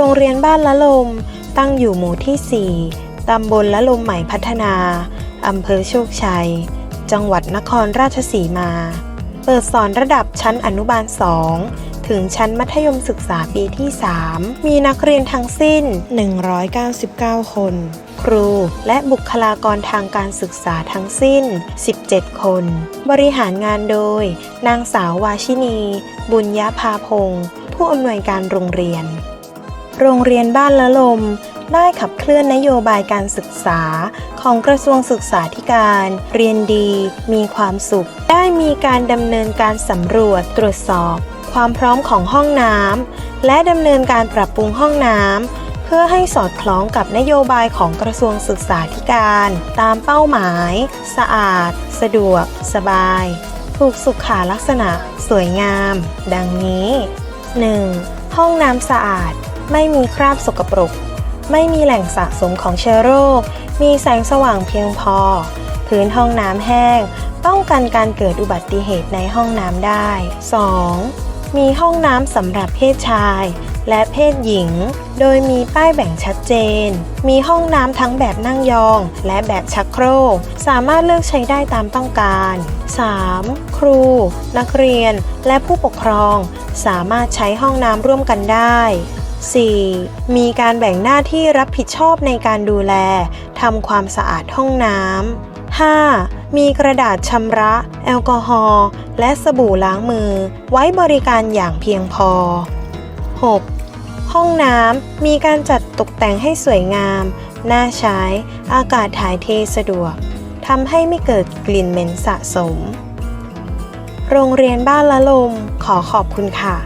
รงเรียนบ้านละลม ตั้งอยู่หมู่ที่ 4 ตำบลละลมใหม่พัฒนา อำเภอโชคชัย จังหวัดนครราชสีมา เปิดสอนระดับชั้นอนุบาล 2 ถึงชั้นมัธยมศึกษาปีที่ 3 มีนักเรียนทั้งสิ้น 199 คน ครูและบุคลากรทางการศึกษาทั้งสิ้น 17 คน บริหารงานโดย นางสาววาชินี บุญยภาพงศ์ผู้อำนวยการโรงเรียน โรงเรียนบ้านละลม ได้ขับเคลื่อนนโยบายการศึกษา ของกระทรวงศึกษาธิการ เรียนดี มีความสุข ได้มีการดำเนินการสำรวจตรวจสอบ ความพร้อมของห้องน้ำและดำเนินการปรับปรุงห้องน้ำเพื่อให้สอดคล้องกับนโยบายของกระทรวงศึกษาธิการ ตามเป้าหมาย สะอาด สะดวก สบาย ถูกสุขาลักษณะ สวยงาม ดังนี้ 1. ห้องน้ำสะอาด ไม่มีคราบสกปรก ไม่มีแหล่งสะสมของเชื้อโรค มีแสงสว่างเพียงพอ พื้นห้องน้ำแห้ง ป้องกันการเกิดอุบัติเหตุในห้องน้ำได้ 2. มีห้องน้ำสำหรับเพศชาย และเพศหญิง โดยมีป้ายแบ่งชัดเจน มีห้องน้ำทั้งแบบนั่งยอง และแบบชักโครก สามารถเลือกใช้ได้ตามต้องการ 3. ครู นักเรียน และผู้ปกครอง สามารถใช้ห้องน้ำร่วมกันได้ 4. มีการแบ่งหน้าที่รับผิดชอบในการดูแลทำความสะอาดห้องน้ำ 5. มีกระดาษชำระ แอลกอฮอล์และสบู่ล้างมือ ไว้บริการอย่างเพียงพอ 6. ห้องน้ำมีการจัดตกแต่งให้สวยงาม น่าใช้ อากาศถ่ายเทสะดวกทำให้ไม่เกิดกลิ่นเหม็นสะสม โรงเรียนบ้านละลมขอขอบคุณค่ะ